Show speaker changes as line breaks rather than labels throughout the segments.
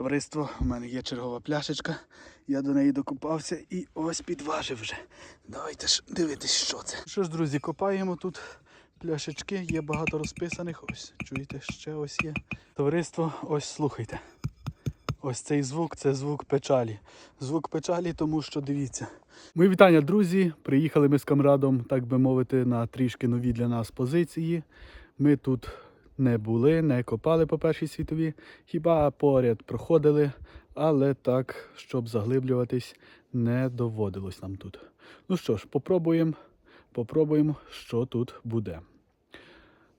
Товариство, у мене є чергова пляшечка. Я до неї докопався і ось підважив вже. Давайте ж дивитись, що це. Що ж, друзі, копаємо тут пляшечки, є багато розписаних. Ось, чуєте, ще ось є. Товариство, ось слухайте. Ось цей звук це звук печалі. Звук печалі, тому що дивіться. Мої вітання, друзі. Приїхали ми з камрадом, так би мовити, на трішки нові для нас позиції. Ми тут не були, не копали по першій світовій, хіба поряд проходили, але так, щоб заглиблюватись, не доводилось нам тут. Ну що ж, попробуємо, попробуємо, що тут буде.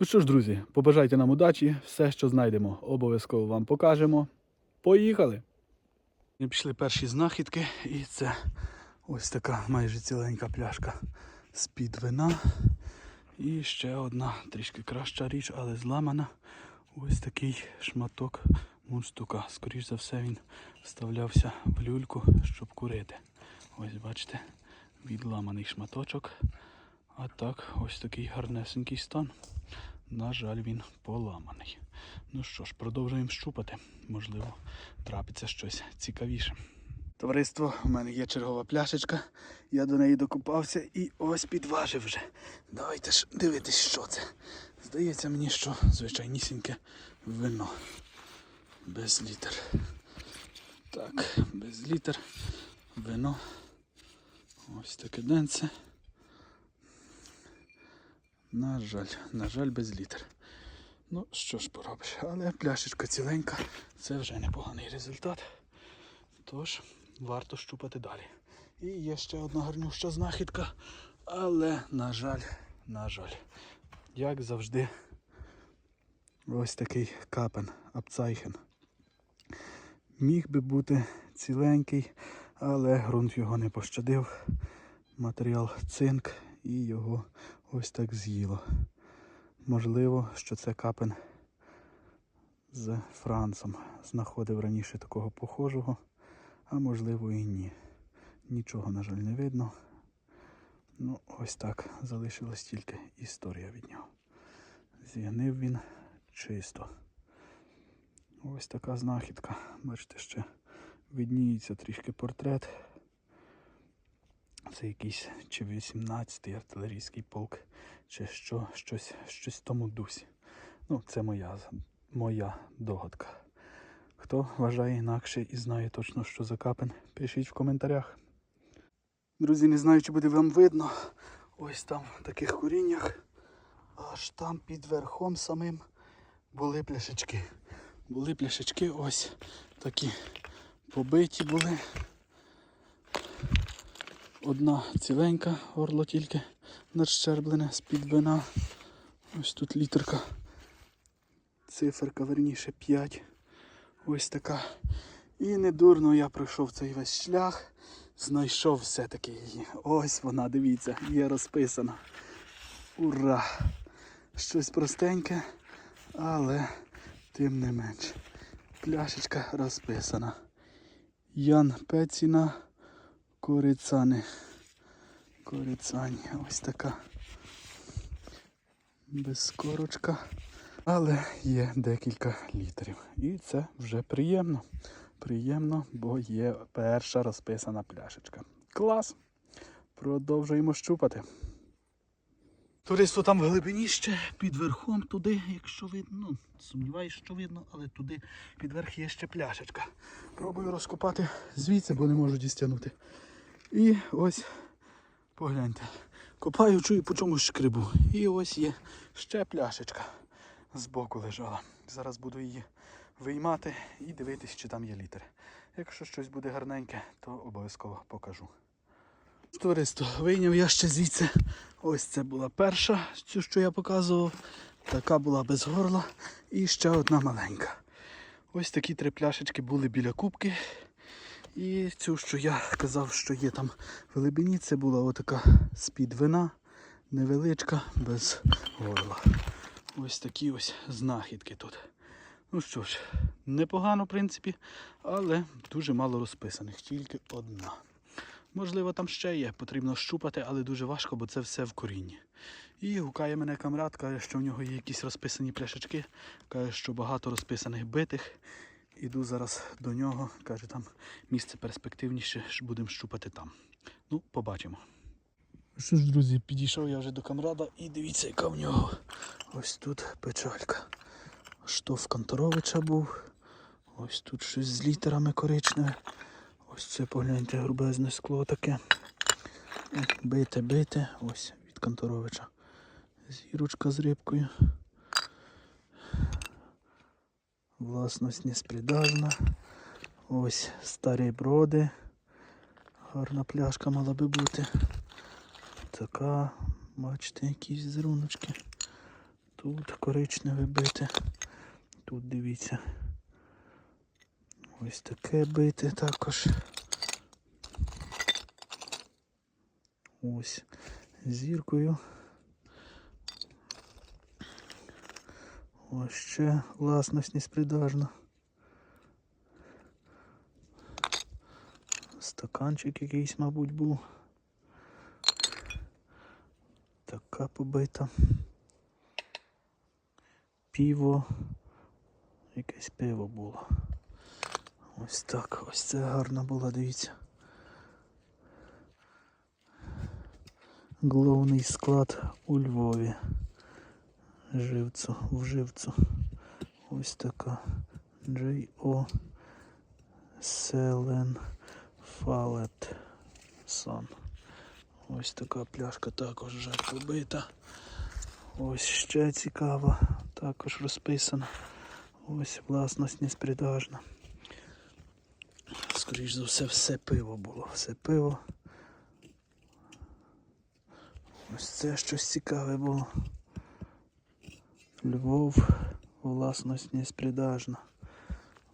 Ну що ж, друзі, побажайте нам удачі, все, що знайдемо, обов'язково вам покажемо. Поїхали! Пішли перші знахідки, і це ось така майже ціленька пляшка з-під вина. І ще одна трішки краща річ, але зламана. Ось такий шматок мундштука. Скоріш за все він вставлявся в люльку, щоб курити. Ось бачите, відламаний шматочок. А так, ось такий гарнесенький стан. На жаль, він поламаний. Ну що ж, продовжуємо щупати. Можливо, трапиться щось цікавіше. Товариство, у мене є чергова пляшечка. Я до неї докопався і ось підважив вже. Давайте ж дивитись, що це. Здається мені, що звичайнісіньке вино. Без літер. Так, без літер. Вино. Ось таке денце. На жаль, на жаль, без літер. Ну, що ж поробиш, але пляшечка ціленька, це вже непоганий результат. Тож, варто щупати далі. І є ще одна гарнюща знахідка, але, на жаль, на жаль, як завжди, ось такий капен, апцайхен. Міг би бути ціленький, але ґрунт його не пощадив. Матеріал цинк і його ось так з'їло. Можливо, що це капен з Францем. Знаходив раніше такого похожого, а можливо і ні. Нічого, на жаль, не видно. Ну, ось так. Залишилась тільки історія від нього. Зігнив він чисто. Ось така знахідка. Бачите, ще видніється трішки портрет. Це якийсь чи 18-й артилерійський полк, чи що, щось, щось в тому дусі. Ну, це моя, моя догадка. Хто вважає інакше і знає точно, що за капен, пишіть в коментарях. Друзі, не знаю, чи буде вам видно. Ось там в таких коріннях, аж там під верхом самим були пляшечки. Були пляшечки ось такі побиті були. Одна ціленька, горло тільки надщерблене з-під вина. Ось тут літерка. Циферка, верніше 5. Ось така. І недурно я пройшов цей весь шлях. Знайшов все-таки її. Ось вона, дивіться, є розписана. Ура! Щось простеньке, але тим не менш. Пляшечка розписана. Ян Пеціна. Корицани. Корицані. Ось така. Без корочка. Але є декілька літрів. І це вже приємно. Приємно, бо є перша розписана пляшечка. Клас! Продовжуємо щупати. Туристу там в глибині ще під верхом туди, якщо видно, ну, сумніваюсь, що видно, але туди під верх є ще пляшечка. Пробую розкопати звідси, бо не можу дістягнути. І ось, погляньте, копаю, чую по чомусь шкрибу. І ось є ще пляшечка збоку лежала. Зараз буду її виймати і дивитись, чи там є літери. Якщо щось буде гарненьке, то обов'язково покажу. Товариство, вийняв я ще звідси. Ось це була перша, що я показував. Така була без горла. І ще одна маленька. Ось такі три пляшечки були біля кубки. І цю, що я казав, що є там в глибині, це була отака з-під вина, невеличка, без горла. Ось такі ось знахідки тут. Ну що ж, непогано, в принципі, але дуже мало розписаних, тільки одна. Можливо, там ще є, потрібно щупати, але дуже важко, бо це все в корінні. І гукає мене камрад, каже, що в нього є якісь розписані пляшечки, каже, що багато розписаних битих. Іду зараз до нього, каже, там місце перспективніше, будемо щупати там. Ну, побачимо. Що ж, друзі, підійшов я вже до камрада і дивіться, яка в нього. Ось тут печалька. Штоф Канторовича був. Ось тут щось з літерами коричневе. Ось це погляньте грубезне скло таке. Бите, бите. Ось від Канторовича. Зірочка з рибкою. Власність неспридажна. Ось старі броди. Гарна пляшка мала би бути. Така, бачите, якісь зруночки. Тут коричневе бите. Тут дивіться. Ось таке бите також. Ось зіркою. Ось ще власність неспридажна. Стаканчик якийсь, мабуть, був. Така побита. Піво. Якесь пиво було. Ось так, ось це гарна була, дивіться. Головний склад у Львові. Живцю, в живцю. Ось така. J.O. Селен Фалет Сон. Ось така пляшка також вже побита. Ось ще цікава, також розписана. Ось власність неспридажна. Скоріш за все, все пиво було, все пиво. Ось це щось цікаве було. Львов, власність неспридажна.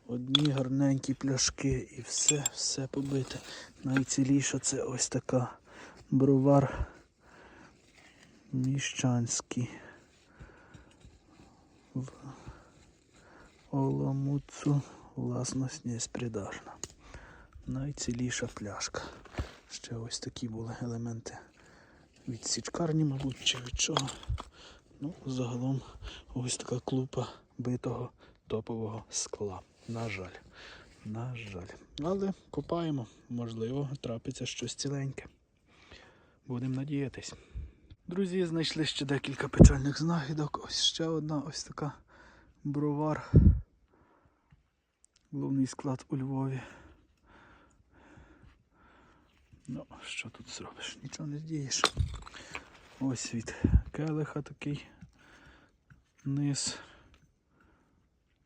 Одні гарненькі пляшки і все, все побите. Найціліша це ось така бровар міщанський. В Оламуцу власність неспридажна. Найціліша пляшка. Ще ось такі були елементи від січкарні, мабуть, чи від чого. Ну, загалом ось така клупа битого топового скла. На жаль. На жаль. Але копаємо, можливо, трапиться щось ціленьке. Будемо надіятись. Друзі, знайшли ще декілька печальних знахідок. Ось ще одна ось така бровар. Головний склад у Львові. Ну, що тут зробиш? Нічого не здієш. Ось від келиха такий низ.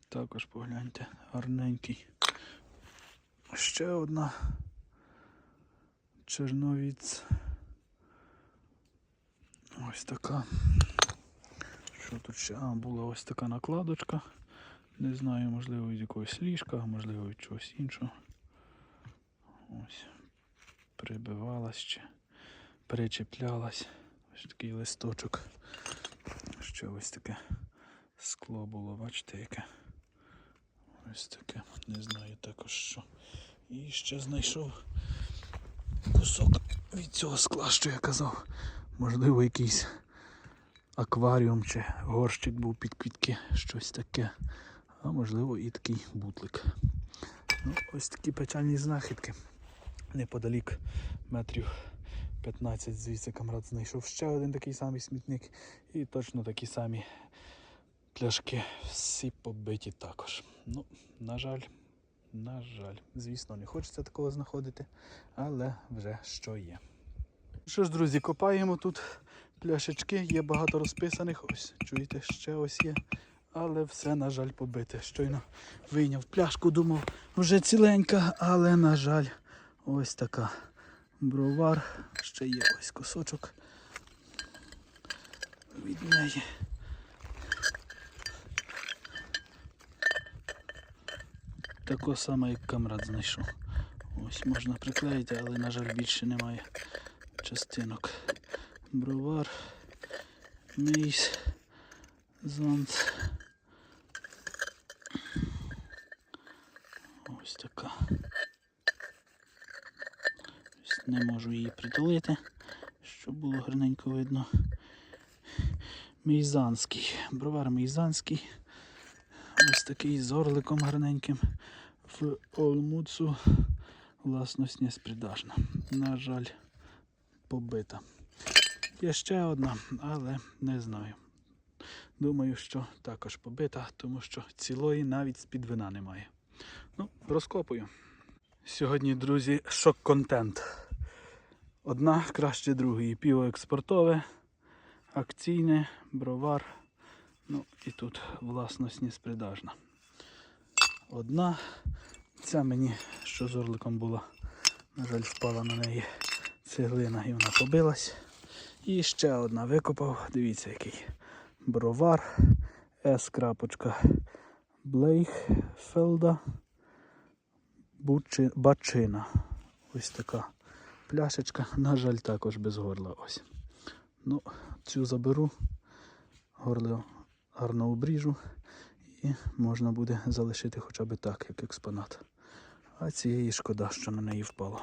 Також погляньте, гарненький. Ще одна черновіць. Ось така. Що тут ще? А, була ось така накладочка. Не знаю, можливо, від якогось ліжка, можливо від чогось іншого. Ось. Прибивалась ще, причеплялась. Ось такий листочок. Ще ось таке скло було, бачите, яке. Ось таке, не знаю також що. І ще знайшов кусок від цього скла, що я казав. Можливо, якийсь акваріум чи горщик був під квітки, щось таке. А можливо і такий бутлик. Ну, ось такі печальні знахідки. Неподалік метрів 15 звідси камрад знайшов ще один такий самий смітник і точно такі самі пляшки всі побиті також. Ну, на жаль, на жаль, звісно, не хочеться такого знаходити, але вже що є. Що ж, друзі, копаємо тут пляшечки, є багато розписаних. Ось, чуєте, ще ось є. Але все, на жаль, побите. Щойно вийняв пляшку, думав, вже ціленька, але, на жаль, ось така бровар. Ще є ось кусочок від неї. Тако саме, як камрад знайшов. Ось можна приклеїти, але, на жаль, більше немає частинок. Бровар, мейс, зонт. Ось така. Ось не можу її притулити, щоб було гарненько видно. Мейзанський. Бровар мейзанський. Ось такий з орликом гарненьким. в Олмуцу власність не спридажна. На жаль, побита. Є ще одна, але не знаю. Думаю, що також побита, тому що цілої навіть з-під вина немає. Ну, розкопую. Сьогодні, друзі, шок-контент. Одна краще другої. Півоекспортове, акційне, бровар. Ну і тут власність спридажна. Одна. Ця мені, що з орликом була, на жаль, впала на неї цеглина і вона побилась. І ще одна викопав. Дивіться, який бровар. С. крапочка Блейхфелда. Бачина. Ось така пляшечка. На жаль, також без горла. Ось. Ну, цю заберу, горло гарно обріжу і можна буде залишити хоча б так, як експонат. А цієї шкода, що на неї впало.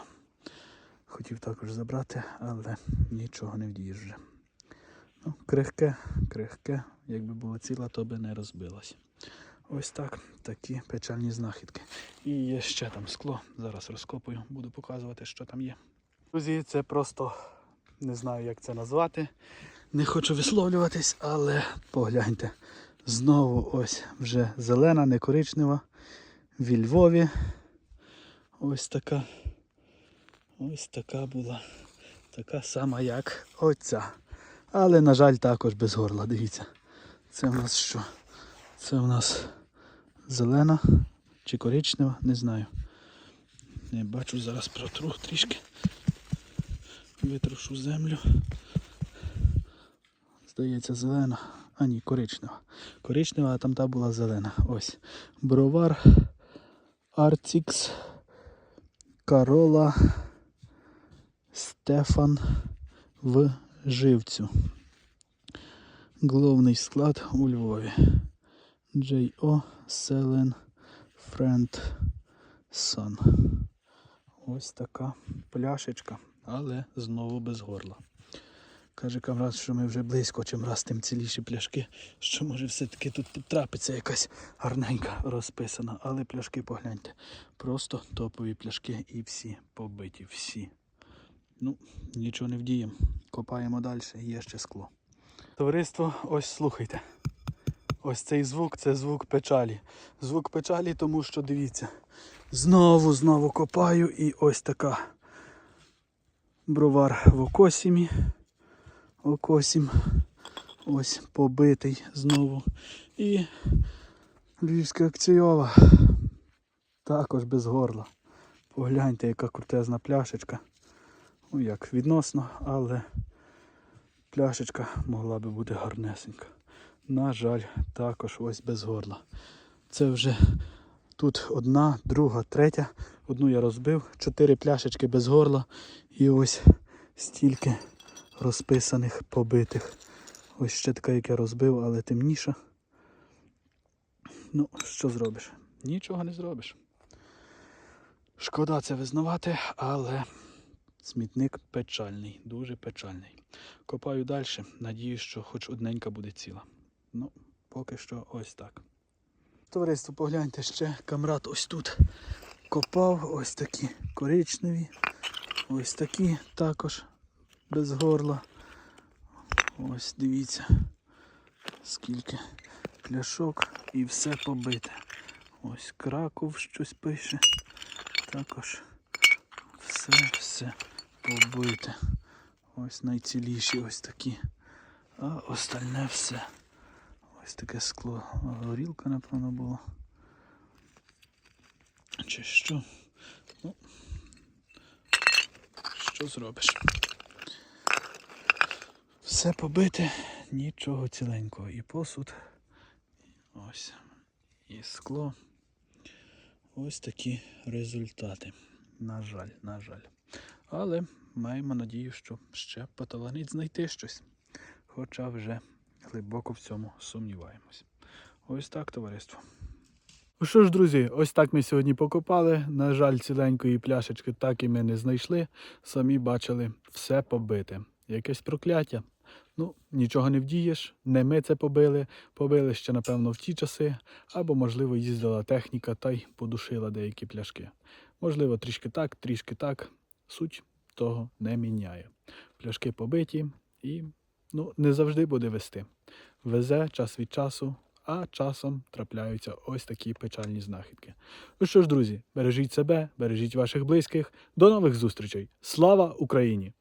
Хотів також забрати, але нічого не вдієш вже. Ну, крихке, крихке, якби було ціла, то би не розбилось. Ось так, такі печальні знахідки. І є ще там скло. Зараз розкопую, буду показувати, що там є. Друзі, це просто не знаю, як це назвати. Не хочу висловлюватись, але погляньте. Знову ось вже зелена, не коричнева. В Львові. Ось така. Ось така була. Така сама, як оця. Але, на жаль, також без горла. Дивіться. Це в нас що? Це в нас зелена чи коричнева, не знаю. Не бачу, зараз протру трішки. Витрушу землю. Здається, зелена. А ні, коричнева. Коричнева, а там та була зелена. Ось. Бровар, Арцікс, Карола, Стефан в живцю. Головний склад у Львові. J.O. Селен Френд Сон. Ось така пляшечка, але знову без горла. Каже камрад, що ми вже близько, чим раз тим ціліші пляшки, що може все-таки тут трапиться якась гарненька розписана. Але пляшки погляньте. Просто топові пляшки і всі побиті, всі. Ну, нічого не вдіємо. Копаємо далі, є ще скло. Товариство, ось слухайте. Ось цей звук це звук печалі. Звук печалі, тому що дивіться. Знову, знову копаю і ось така бровар в окосімі. Окосім. Ось побитий знову. І львівська акційова. Також без горла. Погляньте, яка крутезна пляшечка. Ну як відносно, але пляшечка могла би бути гарнесенька. На жаль, також ось без горла. Це вже тут одна, друга, третя. Одну я розбив, чотири пляшечки без горла і ось стільки розписаних, побитих. Ось ще така, як я розбив, але темніша. Ну, що зробиш? Нічого не зробиш. Шкода це визнавати, але смітник печальний, дуже печальний. Копаю далі, надіюсь, що хоч одненька буде ціла. Ну, поки що ось так. Товариство, погляньте ще, камрад ось тут копав, ось такі коричневі, ось такі також без горла. Ось дивіться, скільки пляшок і все побите. Ось Краков щось пише. Також все, все побите. Ось найціліші ось такі. А остальне все. Ось таке скло. Горілка, напевно, була. Чи що? Ну, що зробиш? Все побите, нічого ціленького. І посуд. Ось. І скло. Ось такі результати. На жаль, на жаль. Але маємо надію, що ще поталанить знайти щось. Хоча вже глибоко в цьому сумніваємось. Ось так, товариство. Ну що ж, друзі, ось так ми сьогодні покопали. На жаль, ціленької пляшечки так і ми не знайшли. Самі бачили все побите. Якесь прокляття. Ну, нічого не вдієш, не ми це побили, побили ще, напевно, в ті часи, або, можливо, їздила техніка та й подушила деякі пляшки. Можливо, трішки так, трішки так. Суть того не міняє. Пляшки побиті і ну, не завжди буде вести. Везе час від часу, а часом трапляються ось такі печальні знахідки. Ну що ж, друзі, бережіть себе, бережіть ваших близьких. До нових зустрічей. Слава Україні!